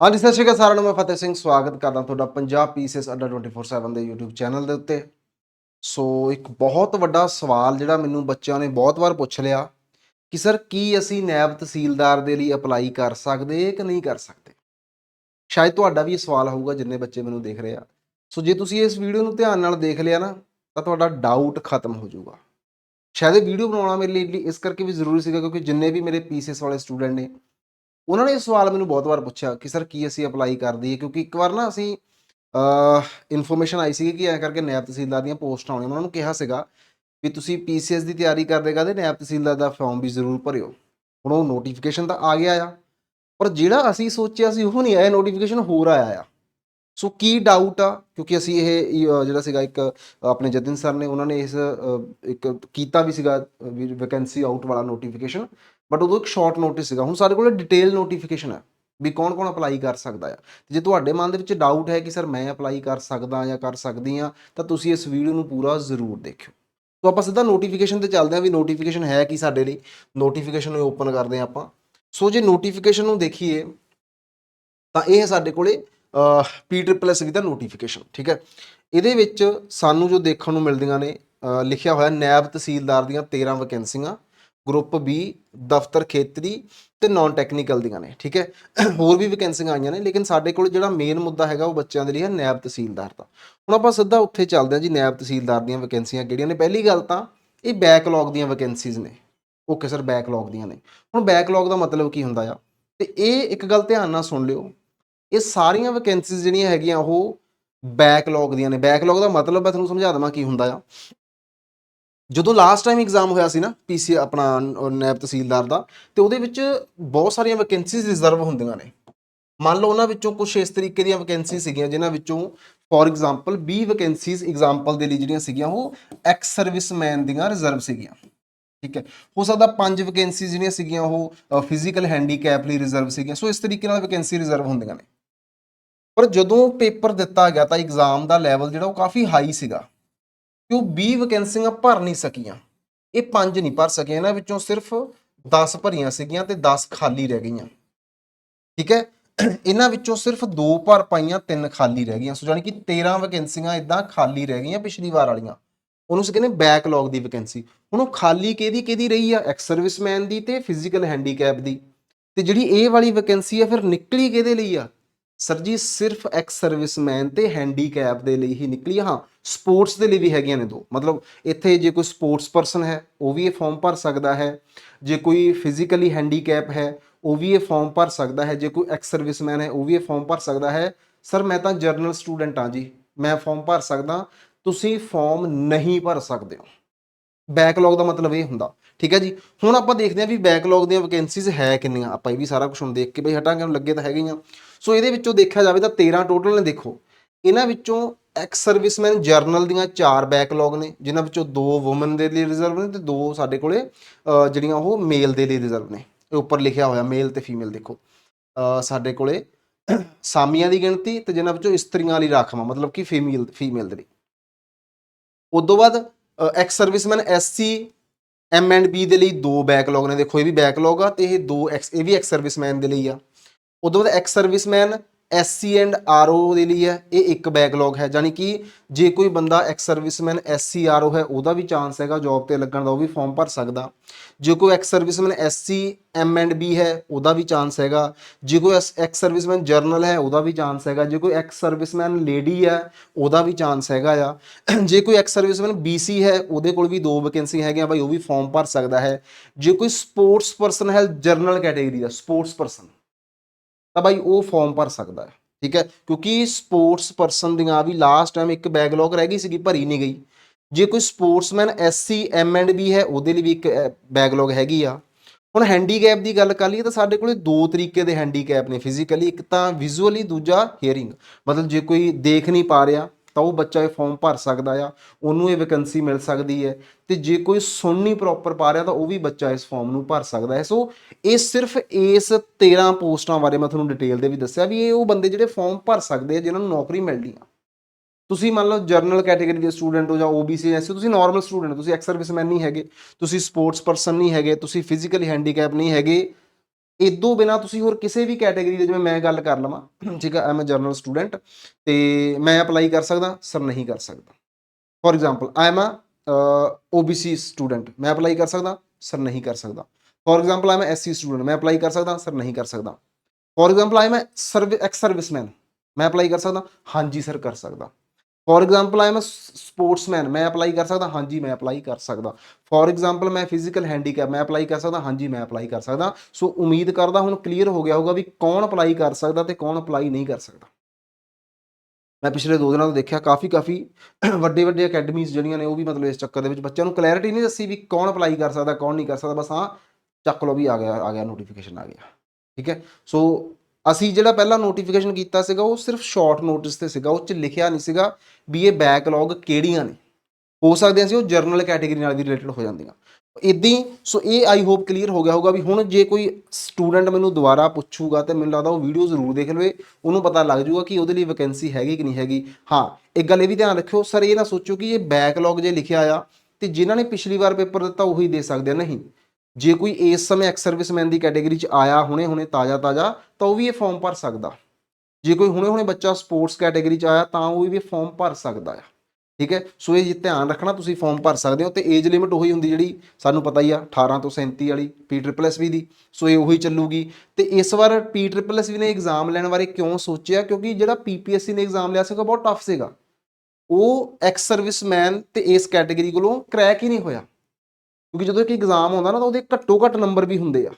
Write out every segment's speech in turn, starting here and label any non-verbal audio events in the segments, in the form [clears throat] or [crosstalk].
ਹਾਂਜੀ, ਸਤਿ ਸ਼੍ਰੀ ਅਕਾਲ ਸਾਰਿਆਂ ਨੂੰ, ਮੈਂ ਫਤਿਹ ਸਿੰਘ, ਸਵਾਗਤ ਕਰਦਾ ਤੁਹਾਡਾ ਪੰਜਾਬ ਪੀਸੀਐਸ ਅੱਡਾ 24/7 ਦੇ YouTube ਚੈਨਲ ਦੇ ਉੱਤੇ। ਸੋ ਇੱਕ ਬਹੁਤ ਵੱਡਾ ਸਵਾਲ ਜਿਹੜਾ ਮੈਨੂੰ ਬੱਚਿਆਂ ਨੇ ਬਹੁਤ ਵਾਰ ਪੁੱਛ ਲਿਆ ਕਿ ਸਰ, ਕੀ ਅਸੀਂ ਨੈਬ ਤਹਿਸੀਲਦਾਰ ਦੇ ਲਈ ਅਪਲਾਈ ਕਰ ਸਕਦੇ ਕਿ ਨਹੀਂ ਕਰ ਸਕਦੇ? ਸ਼ਾਇਦ ਤੁਹਾਡਾ ਵੀ ਇਹ ਸਵਾਲ ਹੋਊਗਾ, ਜਿੰਨੇ ਬੱਚੇ ਮੈਨੂੰ ਦੇਖ ਰਹੇ ਆ। ਸੋ ਜੇ ਤੁਸੀਂ ਇਸ ਵੀਡੀਓ ਨੂੰ ਧਿਆਨ ਨਾਲ ਦੇਖ ਲਿਆ ਨਾ, ਤਾਂ ਤੁਹਾਡਾ ਡਾਊਟ ਖਤਮ ਹੋ ਜਾਊਗਾ। ਸ਼ਾਇਦ ਇਹ ਵੀਡੀਓ ਬਣਾਉਣਾ ਮੇਰੇ ਲਈ ਇਸ ਕਰਕੇ ਵੀ ਜ਼ਰੂਰੀ ਸੀਗਾ ਕਿਉਂਕਿ ਜਿੰਨੇ ਵੀ ਮੇਰੇ ਪੀਸੀਐਸ ਵਾਲੇ ਸਟੂਡੈਂਟ ਨੇ ਉਹਨਾਂ ਨੇ ਇਹ ਸਵਾਲ ਮੈਨੂੰ ਬਹੁਤ ਵਾਰ ਪੁੱਛਿਆ ਕਿ, ਸਰ, ਕੀ ਅਸੀਂ ਅਪਲਾਈ ਕਰ ਦਈਏ? ਕਿਉਂਕਿ ਇੱਕ ਵਾਰ ਨਾ ਅਸੀਂ ਇਨਫੋਰਮੇਸ਼ਨ ਆਈ ਸੀ ਕਿ ਐ ਕਰਕੇ ਨੈਬ ਤਹਿਸੀਲਦਾਰ ਦੀਆਂ ਪੋਸਟਾਂ ਆਉਣੀਆਂ। ਉਹਨਾਂ ਨੂੰ ਕਿਹਾ ਸੀਗਾ ਵੀ ਤੁਸੀਂ ਪੀਸੀਐਸ ਦੀ ਤਿਆਰੀ ਕਰਦੇ ਕਰਦੇ ਨੈਬ ਤਹਿਸੀਲਦਾਰ ਦਾ ਫਾਰਮ ਵੀ ਜ਼ਰੂਰ ਭਰਿਓ। ਹੁਣ ਉਹ ਨੋਟੀਫਿਕੇਸ਼ਨ ਤਾਂ ਆ ਗਿਆ ਆ। ਪਰ ਜਿਹੜਾ ਅਸੀਂ ਸੋਚਿਆ ਸੀ, ਉਹ ਨਹੀਂ ਆਇਆ। ਨੋਟੀਫਿਕੇਸ਼ਨ ਹੋਰ ਆਇਆ ਆ। ਸੋ ਕੀ ਡਾਊਟ ਆ? ਕਿਉਂਕਿ ਅਸੀਂ ਇਹ ਜਿਹੜਾ ਸੀਗਾ ਇੱਕ, ਆਪਣੇ ਜਤਿਨ ਸਰ ਨੇ, ਉਹਨਾਂ ਨੇ ਇਸ ਇੱਕ ਕੀਤਾ ਵੀ ਸੀਗਾ ਵੈਕੈਂਸੀ ਆਊਟ ਵਾਲਾ ਨੋਟੀਫਿਕੇਸ਼ਨ ਬਟ ਉਦੋਂ ਇੱਕ ਸ਼ਾਰਟ ਨੋਟਿਸ ਸੀਗਾ। ਹੁਣ ਸਾਡੇ ਕੋਲ ਡਿਟੇਲ ਨੋਟੀਫਿਕੇਸ਼ਨ ਹੈ ਵੀ ਕੌਣ ਕੌਣ ਅਪਲਾਈ ਕਰ ਸਕਦਾ ਆ। ਜੇ ਤੁਹਾਡੇ ਮਨ ਦੇ ਵਿੱਚ ਡਾਊਟ ਹੈ ਕਿ ਸਰ ਮੈਂ ਅਪਲਾਈ ਕਰ ਸਕਦਾ ਜਾਂ ਕਰ ਸਕਦੀ ਆ ਤਾਂ ਤੁਸੀਂ ਇਸ ਵੀਡੀਓ ਨੂੰ ਪੂਰਾ ਜ਼ਰੂਰ ਦੇਖਿਓ। ਸੋ ਆਪਾਂ ਸਿੱਧਾ ਨੋਟੀਫਿਕੇਸ਼ਨ ਤੇ ਚੱਲਦੇ ਹਾਂ ਵੀ ਨੋਟੀਫਿਕੇਸ਼ਨ ਹੈ ਕੀ ਸਾਡੇ ਲਈ। ਨੋਟੀਫਿਕੇਸ਼ਨ ਨੂੰ ਓਪਨ ਕਰਦੇ ਹਾਂ ਆਪਾਂ। ਸੋ ਜੇ ਨੋਟੀਫਿਕੇਸ਼ਨ ਨੂੰ ਦੇਖੀਏ, ਤਾਂ ਇਹ ਹੈ ਸਾਡੇ ਕੋਲੇ ਪੀ ਟ੍ਰਿਪਲ ਐਸ ਵੀ ਦਾ ਨੋਟੀਫਿਕੇਸ਼ਨ ਠੀਕ ਹੈ? ਇਹਦੇ ਵਿੱਚ ਸਾਨੂੰ ਜੋ ਦੇਖਣ ਨੂੰ ਮਿਲਦੀਆਂ ਨੇ ਲਿਖਿਆ ਹੋਇਆ ਨੈਬ ਤਹਿਸੀਲਦਾਰ ਦੀਆਂ 13 ਵੈਕੈਂਸੀਆਂ ਗਰੁੱਪ ਬੀ ਦਫ਼ਤਰ, ਖੇਤਰੀ ਤੇ ਨਾਨ ਟੈਕਨੀਕਲ ਦੀਆਂ ਨੇ, ਠੀਕ ਹੈ? ਹੋਰ ਵੀ ਵੈਕੈਂਸੀਆਂ ਆਈਆਂ ਨੇ, ਲੇਕਿਨ ਸਾਡੇ ਕੋਲ ਜਿਹੜਾ ਮੇਨ ਮੁੱਦਾ ਹੈਗਾ ਉਹ ਬੱਚਿਆਂ ਦੇ ਲਈ ਹੈ ਨਾਇਬ ਤਹਿਸੀਲਦਾਰ ਦਾ। ਹੁਣ ਆਪਾਂ ਸਿੱਧਾ ਉੱਥੇ ਚੱਲਦੇ ਹਾਂ ਜੀ ਨਾਇਬ ਤਹਿਸੀਲਦਾਰ ਦੀਆਂ ਵੈਕੈਂਸੀਆਂ ਕਿਹੜੀਆਂ ਨੇ? ਪਹਿਲੀ ਗੱਲ ਤਾਂ ਇਹ ਬੈਕਲੌਗ ਦੀਆਂ ਵੈਕੈਂਸੀਜ਼ ਨੇ। ਓਕੇ ਸਰ ਬੈਕਲੌਗ ਦੀਆਂ ਨੇ। ਹੁਣ ਬੈਕਲੌਗ ਦਾ ਮਤਲਬ ਕੀ ਹੁੰਦਾ ਆ? ਤੇ ਇਹ ਇੱਕ ਗੱਲ ਧਿਆਨ ਨਾਲ ਸੁਣ ਲਿਓ, ਇਹ ਸਾਰੀਆਂ ਵੈਕੈਂਸੀਜ਼ ਜਿਹੜੀਆਂ ਹੈਗੀਆਂ ਉਹ ਬੈਕਲੌਗ ਦੀਆਂ ਨੇ। ਬੈਕਲੌਗ ਦਾ ਮਤਲਬ ਮੈਂ ਤੁਹਾਨੂੰ ਸਮਝਾ ਦਵਾਂ ਕੀ ਹੁੰਦਾ ਆ। ਜਦੋਂ ਲਾਸਟ ਟਾਈਮ ਐਗਜ਼ਾਮ ਹੋਇਆ ਸੀ ਨਾ ਪੀਸੀ ਆਪਣਾ ਨੈਬ ਤਹਿਸੀਲਦਾਰ ਦਾ, ਤੇ ਉਹਦੇ ਵਿੱਚ ਬਹੁਤ ਸਾਰੀਆਂ ਵੈਕੈਂਸੀਜ਼ ਰਿਜ਼ਰਵ ਹੁੰਦੀਆਂ ਨੇ। ਮੰਨ ਲਓ ਉਹਨਾਂ ਵਿੱਚੋਂ ਕੁਝ ਇਸ ਤਰੀਕੇ ਦੀਆਂ ਵੈਕੈਂਸੀ ਸੀਗੀਆਂ, ਜਿਨ੍ਹਾਂ ਵਿੱਚੋਂ ਫੋਰ ਐਗਜ਼ਾਮਪਲ 20 ਵੈਕੈਂਸੀਜ਼ ਐਗਜ਼ਾਮਪਲ ਦੇ ਲਈ ਜਿਹੜੀਆਂ ਸੀਗੀਆਂ, ਉਹ ਐਕਸ ਸਰਵਿਸਮੈਨ ਦੀਆਂ ਰਿਜ਼ਰਵ ਸੀਗੀਆਂ। ਠੀਕ ਹੈ? ਹੋ ਸਕਦਾ ਪੰਜ ਵੈਕੈਂਸੀ ਜਿਹੜੀਆਂ ਸੀਗੀਆਂ, ਉਹ ਫਿਜ਼ੀਕਲ ਹੈਂਡੀਕੈਪ ਲਈ ਰਿਜ਼ਰਵ ਸੀਗੀਆਂ। ਸੋ ਇਸ ਤਰੀਕੇ ਨਾਲ ਵੈਕੈਂਸੀ ਰਿਜ਼ਰਵ ਹੁੰਦੀਆਂ ਨੇ। ਪਰ ਜਦੋਂ ਪੇਪਰ ਦਿੱਤਾ ਗਿਆ ਤਾਂ ਐਗਜ਼ਾਮ ਦਾ ਲੈਵਲ ਜਿਹੜਾ ਉਹ ਕਾਫੀ ਹਾਈ ਸੀਗਾ। ਕਿ ਉਹ 20 ਵੈਕੈਂਸੀਆਂ ਭਰ ਨਹੀਂ ਸਕੀਆਂ? ਇਹ ਪੰਜ ਨਹੀਂ ਭਰ ਸਕੀਆਂ ਇਹਨਾਂ ਵਿੱਚੋਂ ਸਿਰਫ 10 ਭਰੀਆਂ ਸੀਗੀਆਂ ਤੇ 10 ਖਾਲੀ ਰਹਿ ਗਈਆਂ। ਠੀਕ ਹੈ? ਇਹਨਾਂ ਵਿੱਚੋਂ ਸਿਰਫ 2 ਭਰ ਪਾਈਆਂ 3 ਖਾਲੀ ਰਹਿ ਗਈਆਂ। ਸੋ ਜਾਨੀ ਕਿ 13 ਵੈਕੈਂਸੀਆਂ ਇਦਾਂ ਖਾਲੀ ਰਹਿ ਗਈਆਂ ਪਿਛਲੀ ਵਾਰ ਵਾਲੀਆਂ। ਉਹਨੂੰ ਅਸੀਂ ਕਹਿੰਦੇ ਬੈਕਲੌਗ ਦੀ ਵੈਕੈਂਸੀ ਹੁਣ ਉਹ ਖਾਲੀ ਕਿਹਦੀ ਕਿਹਦੀ ਰਹੀ ਆ? ਐਕਸ ਸਰਵਿਸਮੈਨ ਦੀ ਤੇ ਫਿਜ਼ੀਕਲ ਹੈਂਡੀਕੈਪ ਦੀ। ਤੇ ਜਿਹੜੀ ਇਹ ਵਾਲੀ ਵੈਕੈਂਸੀ ਆ, ਫਿਰ ਨਿਕਲੀ ਕਿਹਦੇ ਲਈ ਆ? ਸਰ ਜੀ, ਸਿਰਫ ਐਕਸ ਸਰਵਿਸਮੈਨ ਤੇ ਹੈਂਡੀਕੈਪ ਦੇ ਲਈ ਹੀ ਨਿਕਲੀ ਹਾਂ ਸਪੋਰਟਸ ਦੇ ਲਈ ਵੀ ਹੈਗੀਆਂ ਨੇ ਦੋ। ਮਤਲਬ ਇੱਥੇ ਜੇ ਕੋਈ ਸਪੋਰਟਸ ਪਰਸਨ ਹੈ, ਉਹ ਵੀ ਇਹ ਫਾਰਮ ਭਰ ਸਕਦਾ ਹੈ। ਜੇ ਕੋਈ ਫਿਜ਼ੀਕਲੀ ਹੈਂਡੀਕੈਪ ਹੈ, ਉਹ ਵੀ ਇਹ ਫਾਰਮ ਭਰ ਸਕਦਾ ਹੈ। ਜੇ ਕੋਈ ਐਕਸ ਸਰਵਿਸਮੈਨ ਹੈ, ਉਹ ਵੀ ਇਹ ਫਾਰਮ ਭਰ ਸਕਦਾ ਹੈ। ਸਰ ਮੈਂ ਤਾਂ ਜਰਨਲ ਸਟੂਡੈਂਟ ਹਾਂ ਜੀ। ਮੈਂ ਫਾਰਮ ਭਰ ਸਕਦਾ। ਤੁਸੀਂ ਫਾਰਮ ਨਹੀਂ ਭਰ ਸਕਦੇ ਹੋ। ਬੈਕਲੌਗ ਦਾ ਮਤਲਬ ਇਹ ਹੁੰਦਾ। ਠੀਕ ਹੈ ਜੀ? ਹੁਣ ਆਪਾਂ ਦੇਖਦੇ ਹਾਂ ਵੀ ਬੈਕਲੌਗ ਦੀਆਂ ਵੈਕੈਂਸੀਜ਼ ਹੈ ਕਿੰਨੀਆਂ। ਆਪਾਂ ਇਹ ਵੀ ਸਾਰਾ ਕੁਝ ਹੁਣ ਦੇਖ ਕੇ ਬਈ ਹਟਾਂਗੇ, ਹੁਣ ਲੱਗੇ ਤਾਂ ਹੈਗੇ ਹੀ ਸੋ ਇਹਦੇ ਵਿੱਚੋਂ ਦੇਖਿਆ ਜਾਵੇ ਤਾਂ 13 ਟੋਟਲ ਨੇ ਦੇਖੋ। ਇਹਨਾਂ ਵਿੱਚੋਂ ਐਕਸ ਸਰਵਿਸਮੈਨ ਜਰਨਲ ਦੀਆਂ ਚਾਰ ਬੈਕਲੌਗ ਨੇ, ਜਿਨ੍ਹਾਂ ਵਿੱਚੋਂ ਦੋ ਔਮਨ ਦੇ ਲਈ ਰਿਜ਼ਰਵ ਨੇ ਤੇ ਦੋ ਸਾਡੇ ਕੋਲੇ ਜਿਹੜੀਆਂ ਉਹ ਮੇਲ ਦੇ ਲਈ ਰਿਜ਼ਰਵ ਨੇ। ਇਹ ਉੱਪਰ ਲਿਖਿਆ ਹੋਇਆ ਮੇਲ ਤੇ ਫੀਮੇਲ ਦੇਖੋ। ਸਾਡੇ ਕੋਲੇ [coughs] ਸਾਮੀਆਂ ਦੀ ਗਿਣਤੀ ਤੇ ਜਿਨ੍ਹਾਂ ਵਿੱਚੋਂ ਇਸਤਰੀਆਂ ਲਈ ਰਾਖਵਾਂ, ਮਤਲਬ ਕਿ ਫੀਮੇਲ ਫੀਮੇਲ ਦੇ ਲਈ। ਉਦੋਂ ਬਾਅਦ ex serviceman SC M and B ਦੇ ਲਈ ਦੋ ਬੈਕਲੌਗ ਨੇ। ਦੇਖੋ, ਇਹ ਵੀ ਬੈਕਲੌਗ ਆ ਤੇ ਇਹ ਦੋ ਐਕਸ ਇਹ ਵੀ ਐਕਸ ਸਰਵਿਸਮੈਨ ਦੇ ਲਈ ਆ। ਉਦੋਂ ਬਾਅਦ ex serviceman SC and RO ਦੇ ਲਈ ਹੈ, ਇਹ ਇੱਕ ਬੈਕਲੌਗ ਹੈ। ਯਾਨੀ ਕਿ ਜੇ ਕੋਈ ਬੰਦਾ ਐਕਸ ਸਰਵਿਸਮੈਨ ਐਸਸੀ ਆਰਓ ਹੈ, ਉਹਦਾ ਵੀ ਚਾਂਸ ਹੈਗਾ ਜੌਬ ਤੇ ਲੱਗਣ ਦਾ, ਉਹ ਵੀ ਫਾਰਮ ਭਰ ਸਕਦਾ। ਜੇ ਕੋਈ ex serviceman SC M and B ਹੈ, ਉਹਦਾ ਵੀ ਚਾਂਸ ਹੈਗਾ। ਜੇ ਕੋਈ ਐਕਸ ਸਰਵਿਸਮੈਨ ਜਰਨਲ ਹੈ, ਉਹਦਾ ਵੀ ਚਾਂਸ ਹੈਗਾ। ਜੇ ਕੋਈ ਐਕਸ ਸਰਵਿਸਮੈਨ ਲੇਡੀ ਹੈ, ਉਹਦਾ ਵੀ ਚਾਂਸ ਹੈਗਾ ਆ। [clears throat] ਜੇ ਕੋਈ ਐਕਸ ਸਰਵਿਸਮੈਨ ਬੀਸੀ ਹੈ, ਉਹਦੇ ਕੋਲ ਵੀ ਦੋ ਵੈਕੈਂਸੀ ਹੈਗੀਆਂ ਭਾਈ ਉਹ ਵੀ ਫਾਰਮ ਭਰ ਸਕਦਾ ਹੈ। ਜੇ ਕੋਈ ਸਪੋਰਟਸ ਪਰਸਨ ਹੈ ਜਰਨਲ ਕੈਟਾਗਰੀ ਦਾ ਸਪੋਰਟਸ ਪਰਸਨ ਤਾਂ ਬਾਈ ਉਹ ਫਾਰਮ ਭਰ ਸਕਦਾ ਹੈ, ਠੀਕ ਹੈ? ਕਿਉਂਕਿ ਸਪੋਰਟਸ ਪਰਸਨ ਦੀਆਂ ਵੀ ਲਾਸਟ ਟਾਈਮ ਇੱਕ ਬੈਕਲੌਗ ਰਹਿ ਗਈ ਸੀਗੀ, ਭਰੀ ਨਹੀਂ ਗਈ। ਜੇ ਕੋਈ sportsman SC M and B ਹੈ, ਉਹਦੇ ਲਈ ਵੀ ਇੱਕ ਬੈਕਲੌਗ ਹੈਗੀ ਆ। ਹੁਣ ਹੈਂਡੀਕੈਪ ਦੀ ਗੱਲ ਕਰ ਲਈਏ ਤਾਂ ਸਾਡੇ ਕੋਲੇ ਦੋ ਤਰੀਕੇ ਦੇ ਹੈਂਡੀਕੈਪ ਨੇ ਫਿਜ਼ੀਕਲੀ ਇੱਕ ਤਾਂ ਵਿਜ਼ੂਅਲੀ ਦੂਜਾ ਹੀਅਰਿੰਗ ਮਤਲਬ ਜੇ ਕੋਈ ਦੇਖ ਨਹੀਂ ਪਾ ਰਿਹਾ ਤਾਂ ਉਹ ਬੱਚਾ ਇਹ ਫਾਰਮ ਭਰ ਸਕਦਾ ਆ, ਉਹਨੂੰ ਇਹ ਵੈਕੈਂਸੀ ਮਿਲ ਸਕਦੀ ਹੈ ਤੇ ਜੇ ਕੋਈ ਸੁਣ ਨਹੀਂ ਪ੍ਰੋਪਰ ਪਾ ਰਿਹਾ ਤਾਂ ਉਹ ਵੀ ਬੱਚਾ ਇਸ ਫਾਰਮ ਨੂੰ ਭਰ ਸਕਦਾ ਹੈ। ਸੋ ਇਹ ਸਿਰਫ ਇਸ 13 ਪੋਸਟਾਂ ਬਾਰੇ ਮੈਂ ਤੁਹਾਨੂੰ ਡਿਟੇਲ ਦੇ ਵੀ ਦੱਸਿਆ ਵੀ ਇਹ ਉਹ ਬੰਦੇ ਜਿਹੜੇ ਫਾਰਮ ਭਰ ਸਕਦੇ ਆ, ਜਿਨ੍ਹਾਂ ਨੂੰ ਨੌਕਰੀ ਮਿਲਣੀ ਆ। ਤੁਸੀਂ ਮੰਨ ਲਓ ਜਰਨਲ ਕੈਟਾਗਰੀ ਦੇ ਸਟੂਡੈਂਟ ਹੋ ਜਾਂ OBC ਐਸੀ ਤੁਸੀਂ ਨਾਰਮਲ ਸਟੂਡੈਂਟ ਹੋ, ਤੁਸੀਂ ਐਕਸ ਸਰਵਿਸਮੈਨ ਨਹੀਂ ਹੈਗੇ, ਤੁਸੀਂ ਸਪੋਰਟਸ ਪਰਸਨ ਨਹੀਂ ਹੈਗੇ, ਤੁਸੀਂ ਫਿਜ਼ੀਕਲੀ ਹੈਂਡੀਕੈਪ ਨਹੀਂ ਹੈਗੇ ਇਦੋਂ ਬਿਨਾ ਤੁਸੀਂ ਹੋਰ ਕਿਸੇ ਵੀ ਕੈਟਾਗਰੀ ਦੇ ਜਿਵੇਂ ਮੈਂ ਗੱਲ ਕਰ ਲਵਾਂ, ਠੀਕ ਹੈ ਆਮ ਅ ਜਰਨਲ ਸਟੂਡੈਂਟ ਤੇ ਮੈਂ ਅਪਲਾਈ ਕਰ ਸਕਦਾ ਸਰ ਨਹੀਂ ਕਰ ਸਕਦਾ। For example I am uh OBC student ਮੈਂ ਅਪਲਾਈ ਕਰ ਸਕਦਾ ਸਰ ਨਹੀਂ ਕਰ ਸਕਦਾ। For example I am SC student ਮੈਂ ਅਪਲਾਈ ਕਰ ਸਕਦਾ ਸਰ ਨਹੀਂ ਕਰ ਸਕਦਾ। For example I am service ex serviceman ਮੈਂ ਅਪਲਾਈ ਕਰ ਸਕਦਾ, ਹਾਂਜੀ ਸਰ ਕਰ ਸਕਦਾ। For example I am sportsman ਮੈਂ ਅਪਲਾਈ ਕਰ ਸਕਦਾ? ਹਾਂਜੀ, ਮੈਂ ਅਪਲਾਈ ਕਰ ਸਕਦਾ। ਫੋਰ ਐਗਜ਼ਾਮਪਲ ਮੈਂ ਫਿਜ਼ੀਕਲ ਹੈਂਡੀਕੈਪ ਮੈਂ ਅਪਲਾਈ ਕਰ ਸਕਦਾ? ਹਾਂਜੀ, ਮੈਂ ਅਪਲਾਈ ਕਰ ਸਕਦਾ। ਸੋ ਉਮੀਦ ਕਰਦਾ ਹੁਣ ਕਲੀਅਰ ਹੋ ਗਿਆ ਹੋਊਗਾ ਵੀ ਕੌਣ ਅਪਲਾਈ ਕਰ ਸਕਦਾ ਤੇ ਕੌਣ ਅਪਲਾਈ ਨਹੀਂ ਕਰ ਸਕਦਾ। ਮੈਂ ਪਿਛਲੇ ਦੋ ਦਿਨਾਂ ਤੋਂ ਦੇਖਿਆ, ਕਾਫੀ ਕਾਫੀ [clears throat] ਵੱਡੇ ਵੱਡੇ ਅਕੈਡਮੀਜ਼ ਜਿਹੜੀਆਂ ਨੇ ਉਹ ਵੀ ਮਤਲਬ ਇਸ ਚੱਕਰ ਦੇ ਵਿੱਚ ਬੱਚਿਆਂ ਨੂੰ ਕਲੈਰਿਟੀ ਨਹੀਂ ਦੱਸੀ ਵੀ ਕੌਣ ਅਪਲਾਈ ਕਰ ਸਕਦਾ, ਕੌਣ ਨਹੀਂ ਕਰ ਸਕਦਾ। ਬਸ ਹਾਂ, ਚੱਕ ਲਓ ਵੀ ਆ ਗਿਆ ਆ ਗਿਆ ਨੋਟੀਫਿਕੇਸ਼ਨ ਆ ਗਿਆ। ਠੀਕ ਹੈ? ਸੋ ਅਸੀਂ ਜਿਹੜਾ ਪਹਿਲਾਂ ਨੋਟੀਫਿਕੇਸ਼ਨ ਕੀਤਾ ਸੀਗਾ, ਉਹ ਸਿਰਫ ਸ਼ਾਰਟ ਨੋਟਿਸ ਤੇ ਸੀਗਾ, ਉਹ 'ਚ ਲਿਖਿਆ ਨਹੀਂ ਸੀਗਾ ਵੀ ਇਹ ਬੈਕਲੌਗ ਕਿਹੜੀਆਂ ਨੇ। ਹੋ ਸਕਦੀਆਂ ਸੀ ਉਹ ਜਰਨਲ ਕੈਟੇਗਰੀ ਨਾਲ ਵੀ ਰਿਲੇਟਡ ਹੋ ਜਾਂਦੀਆਂ। ਇਦਾਂ ਹੀ ਸੋ ਇਹ ਆਈ ਹੋਪ ਕਲੀਅਰ ਹੋ ਗਿਆ ਹੋਊਗਾ ਵੀ ਹੁਣ ਜੇ ਕੋਈ ਸਟੂਡੈਂਟ ਮੈਨੂੰ ਦੁਬਾਰਾ ਪੁੱਛੂਗਾ ਤੇ ਮੈਨੂੰ ਲੱਗਦਾ ਉਹ ਵੀਡੀਓ ਜ਼ਰੂਰ ਦੇਖ ਲਵੇ, ਉਹਨੂੰ ਪਤਾ ਲੱਗ ਜਾਊਗਾ ਕਿ ਉਹਦੇ ਲਈ ਵੈਕੈਂਸੀ ਹੈਗੀ ਕਿ ਨਹੀਂ ਹੈਗੀ। ਹਾਂ, ਇੱਕ ਗੱਲ ਇਹ ਵੀ ਧਿਆਨ ਰੱਖਿਓ ਸਰ ਇਹ ਨਾ ਸੋਚੋ ਕਿ ਇਹ ਬੈਕਲੌਗ ਜੇ ਲਿਖਿਆ ਆ, ਤੇ ਜਿਨ੍ਹਾਂ ਨੇ ਪਿਛਲੀ ਵਾਰ ਪੇਪਰ ਦਿੱਤਾ, ਉਹੀ ਦੇ ਸਕਦੇ ਨਹੀਂ ਜੇ ਕੋਈ ਇਸ ਸਮੇਂ ਐਕਸ ਸਰਵਿਸਮੈਨ ਦੀ ਕੈਟਾਗਰੀ 'ਚ ਆਇਆ ਹੁਣੇ ਹੁਣੇ ਤਾਜ਼ਾ ਤਾਜ਼ਾ, ਤਾਂ ਉਹ ਵੀ ਇਹ ਫਾਰਮ ਭਰ ਸਕਦਾ। ਜੇ ਕੋਈ ਹੁਣੇ ਹੁਣੇ ਬੱਚਾ ਸਪੋਰਟਸ ਕੈਟਾਗਰੀ 'ਚ ਆਇਆ, ਤਾਂ ਉਹ ਵੀ ਫਾਰਮ ਭਰ ਸਕਦਾ ਆ। ਠੀਕ ਹੈ? ਸੋ ਇਹ ਜੀ ਧਿਆਨ ਰੱਖਣਾ, ਤੁਸੀਂ ਫਾਰਮ ਭਰ ਸਕਦੇ ਹੋ, ਤੇ ਏਜ ਲਿਮਿਟ ਉਹੀ ਹੁੰਦੀ ਜਿਹੜੀ ਸਾਨੂੰ ਪਤਾ ਹੀ ਆ 18 ਤੋਂ 37 ਵਾਲੀ ਪੀ ਟ੍ਰਿਪਲ ਐਸ ਵੀ ਦੀ। ਸੋ ਇਹ ਉਹੀ ਚੱਲੂਗੀ। ਤੇ ਇਸ ਵਾਰ ਪੀ ਟ੍ਰਿਪਲ ਐਸ ਵੀ ਨੇ ਐਗਜ਼ਾਮ ਲੈਣ ਬਾਰੇ ਕਿਉਂ ਸੋਚਿਆ? ਕਿਉਂਕਿ ਜਿਹੜਾ ਪੀਪੀਐਸਸੀ ਨੇ ਐਗਜ਼ਾਮ ਲਿਆ ਸੀਗਾ ਬਹੁਤ ਟਫ ਸੀਗਾ। ਉਹ ਐਕਸ ਸਰਵਿਸਮੈਨ ਤੇ ਇਸ ਕੈਟਾਗਰੀ ਕੋਲੋਂ ਕਰੈਕ ਹੀ ਨਹੀਂ ਹੋਇਆ। ਕਿਉਂਕਿ ਜਦੋਂ ਇੱਕ ਐਗਜ਼ਾਮ ਆਉਂਦਾ ਨਾ ਤਾਂ ਉਹਦੇ ਘੱਟੋ ਘੱਟ ਨੰਬਰ ਵੀ ਹੁੰਦੇ ਆ।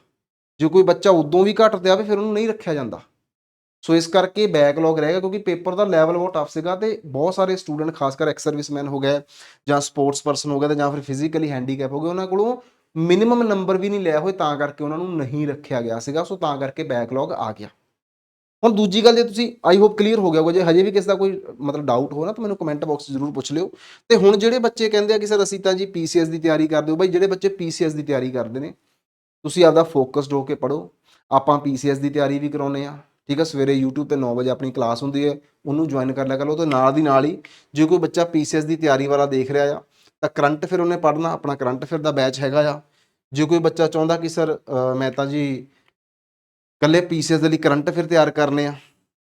ਜੇ ਕੋਈ ਬੱਚਾ ਉਦੋਂ ਵੀ ਘੱਟ ਤੇ ਆਵੇ, ਫਿਰ ਉਹਨੂੰ ਨਹੀਂ ਰੱਖਿਆ ਜਾਂਦਾ। ਸੋ ਇਸ ਕਰਕੇ ਬੈਕਲੌਗ ਰਹੇਗਾ ਕਿਉਂਕਿ ਪੇਪਰ ਦਾ ਲੈਵਲ ਬਹੁਤ ਟਫ ਸੀਗਾ ਤੇ ਬਹੁਤ ਸਾਰੇ ਸਟੂਡੈਂਟ ਖਾਸ ਕਰ ਐਕਸ ਸਰਵਿਸਮੈਨ ਹੋ ਗਏ ਜਾਂ ਸਪੋਰਟਸ ਪਰਸਨ ਹੋ ਗਏ ਤੇ ਜਾਂ ਫਿਰ ਫਿਜ਼ੀਕਲੀ ਹੈਂਡੀਕੈਪ ਹੋ ਗਏ, ਉਹਨਾਂ ਕੋਲੋਂ ਮਿਨੀਮਮ ਨੰਬਰ ਵੀ ਨਹੀਂ ਲਿਆ ਹੋਏ, ਤਾਂ ਕਰਕੇ ਉਹਨਾਂ ਨੂੰ ਨਹੀਂ ਰੱਖਿਆ ਗਿਆ ਸੀਗਾ। ਸੋ ਤਾਂ ਕਰਕੇ ਬੈਕਲੌਗ ਆ ਗਿਆ। ਹੁਣ ਦੂਜੀ ਗੱਲ ਜੇ ਤੁਸੀਂ ਆਈ ਹੋਪ ਕਲੀਅਰ ਹੋ ਗਿਆ ਹੋਊਗਾ, ਜੇ ਹਜੇ ਵੀ ਕਿਸੇ ਦਾ ਕੋਈ, ਮਤਲਬ ਡਾਊਟ ਹੋ ਨਾ, ਤਾਂ ਮੈਨੂੰ ਕਮੈਂਟ ਬਾਕਸ 'ਚ ਜ਼ਰੂਰ ਪੁੱਛ ਲਿਓ। ਤੇ ਹੁਣ ਜਿਹੜੇ ਬੱਚੇ ਕਹਿੰਦੇ ਆ ਕਿ ਸਰ ਅਸੀਂ ਤਾਂ ਜੀ ਪੀਸੀਐਸ ਦੀ ਤਿਆਰੀ ਕਰਦੇ ਹੋ, ਬਾਈ ਜਿਹੜੇ ਬੱਚੇ ਪੀਸੀਐਸ ਦੀ ਤਿਆਰੀ ਕਰਦੇ ਨੇ, ਤੁਸੀਂ ਆਪਦਾ ਫੋਕਸਡ ਹੋ ਕੇ ਪੜੋ ਆਪਾਂ ਪੀਸੀਐਸ ਦੀ ਤਿਆਰੀ ਵੀ ਕਰਾਉਨੇ ਆ ਠੀਕ ਹੈ ਸਵੇਰੇ YouTube ਤੇ 9 ਵਜੇ ਆਪਣੀ ਕਲਾਸ ਹੁੰਦੀ ਹੈ, ਉਹਨੂੰ ਜੁਆਇਨ ਕਰ ਲਿਆ ਕਰੋ ਤੇ ਨਾਲ ਦੀ ਨਾਲ ਹੀ ਜੇ ਕੋਈ ਬੱਚਾ ਪੀਸੀਐਸ ਦੀ ਤਿਆਰੀ ਵਾਲਾ ਦੇਖ ਰਿਹਾ ਆ, ਤਾਂ ਕਰੰਟ ਫਿਰ ਉਹਨੇ ਪੜਨਾ ਆਪਣਾ ਕਰੰਟ ਫਿਰ ਦਾ ਬੈਚ ਹੈਗਾ ਆ। ਜੇ ਕੋਈ ਬੱਚਾ ਚਾਹੁੰਦਾ ਕਿ ਸਰ ਮੈਂ ਤਾਂ ਜੀ ਕੱਲੇ ਪੀਸੀਐਸ ਦੇ ਲਈ ਕਰੰਟ ਫਿਰ ਤਿਆਰ ਕਰਨੇ ਆ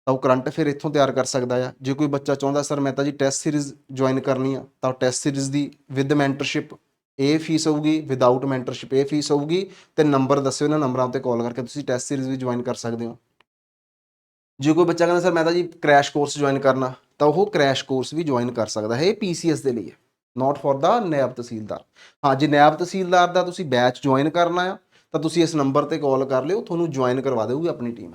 ਤਾਂ ਉਹ ਕਰੰਟ ਫਿਰ ਇੱਥੋਂ ਤਿਆਰ ਕਰ ਸਕਦਾ ਆ। ਜੇ ਕੋਈ ਬੱਚਾ ਚਾਹੁੰਦਾ, ਸਰ, ਮੈਂ ਤਾਂ ਜੀ ਟੈਸਟ ਸੀਰੀਜ਼ ਜੁਆਇਨ ਕਰਨੀ ਆ, ਤਾਂ ਟੈਸਟ ਸੀਰੀਜ਼ ਦੀ ਵਿਦ ਮੈਂਟਰਸ਼ਿਪ ਇਹ ਫੀਸ ਹੋਊਗੀ ਵਿਦਆਊਟ ਮੈਂਟਰਸ਼ਿਪ ਇਹ ਫੀਸ ਹੋਊਗੀ, ਤੇ ਨੰਬਰ ਦੱਸਿਓ ਇਹਨਾਂ ਨੰਬਰਾਂ ਉੱਤੇ ਕਾਲ ਕਰਕੇ ਤੁਸੀਂ ਟੈਸਟ ਸੀਰੀਜ਼ ਵੀ ਜੁਆਇਨ ਕਰ ਸਕਦੇ ਹੋ। ਜੇ ਕੋਈ ਬੱਚਾ ਕਹਿੰਦਾ, ਸਰ, ਮੈਂ ਤਾਂ ਜੀ ਕ੍ਰੈਸ਼ ਕੋਰਸ ਜੁਆਇਨ ਕਰਨਾ, ਤਾਂ ਉਹ ਕ੍ਰੈਸ਼ ਕੋਰਸ ਵੀ ਜੁਆਇਨ ਕਰ ਸਕਦਾ ਹੈ, ਇਹ ਪੀਸੀਐਸ ਦੇ ਲਈ ਹੈ ਨਾਟ ਫॉर ਦਾ ਨੈਬ ਤਹਿਸੀਲਦਾਰ। ਹਾਂ, ਜੇ ਨਾਇਬ ਤਹਿਸੀਲਦਾਰ ਦਾ ਤੁਸੀਂ ਬੈਚ ਜੁਆਇਨ ਕਰਨਾ ਆ ਤਾਂ ਤੁਸੀਂ ਇਸ ਨੰਬਰ ਤੇ ਕਾਲ ਕਰ ਲਿਓ, ਤੁਹਾਨੂੰ ਜੁਆਇਨ ਕਰਵਾ ਦੇਊਗੀ ਆਪਣੀ ਟੀਮ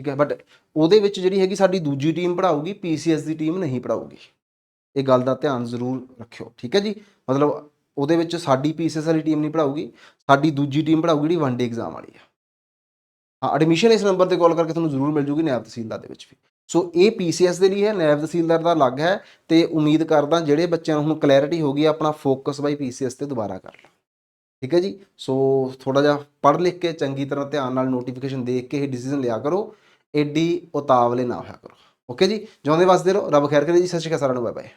ਠੀਕ ਹੈ ਬਟ ਉਹਦੇ ਵਿੱਚ ਜਿਹੜੀ ਹੈਗੀ ਸਾਡੀ ਦੂਜੀ ਟੀਮ ਪੜਾਊਗੀ ਪੀਸੀਐਸ ਦੀ ਟੀਮ ਨਹੀਂ ਪੜਾਊਗੀ ਇਹ ਗੱਲ ਦਾ ਧਿਆਨ ਜ਼ਰੂਰ ਰੱਖਿਓ, ਠੀਕ ਹੈ ਜੀ? ਮਤਲਬ ਉਹਦੇ ਵਿੱਚ ਸਾਡੀ ਪੀਸੀਐਸ ਵਾਲੀ ਟੀਮ ਨਹੀਂ ਪੜਾਊਗੀ ਸਾਡੀ ਦੂਜੀ ਟੀਮ ਪੜਾਊਗੀ ਜਿਹੜੀ ਵਨ ਡੇ ਐਗਜ਼ਾਮ ਵਾਲੀ ਆ। ਹਾਂ ਐਡਮਿਸ਼ਨ ਇਸ ਨੰਬਰ ਤੇ ਕਾਲ ਕਰਕੇ ਤੁਹਾਨੂੰ ਜ਼ਰੂਰ ਮਿਲ ਜੂਗੀ ਨੈਬ ਤਹਿਸੀਲਦਾਰ ਦੇ ਵਿੱਚ ਵੀ। ਸੋ ਇਹ ਪੀਸੀਐਸ ਦੇ ਲਈ ਹੈ, ਨੈਬ ਤਹਿਸੀਲਦਾਰ ਦਾ ਅਲੱਗ ਹੈ, ਤੇ ਉਮੀਦ ਕਰਦਾ ਜਿਹੜੇ ਬੱਚਿਆਂ ਨੂੰ ਹੁਣ ਕਲੈਰਿਟੀ ਹੋ ਗਈ ਆਪਣਾ ਫੋਕਸ ਬਾਈ ਪੀਸੀਐਸ ਤੇ ਦੁਬਾਰਾ ਕਰ ਲਓ। ਠੀਕ ਹੈ ਜੀ? ਸੋ ਥੋੜਾ ਜਿਹਾ ਪੜ੍ਹ ਲਿਖ ਕੇ ਚੰਗੀ ਤਰ੍ਹਾਂ ਧਿਆਨ ਨਾਲ ਨੋਟੀਫਿਕੇਸ਼ਨ ਦੇਖ ਕੇ ਇਹ ਡਿਸੀਜਨ ਲਿਆ ਕਰੋ। ਐਡੀ ਉਤਾਵਲੇ ਨਾ ਹੋਇਆ ਕਰੋ। ਓਕੇ ਜੀ? ਜਿਉਂਦੇ ਵਸਦੇ ਰਹੋ। ਰੱਬ ਖੈਰ ਕਰੇ ਜੀ। ਸਤਿ ਸ਼੍ਰੀ ਅਕਾਲ ਸਾਰਿਆਂ ਨੂੰ। Bye bye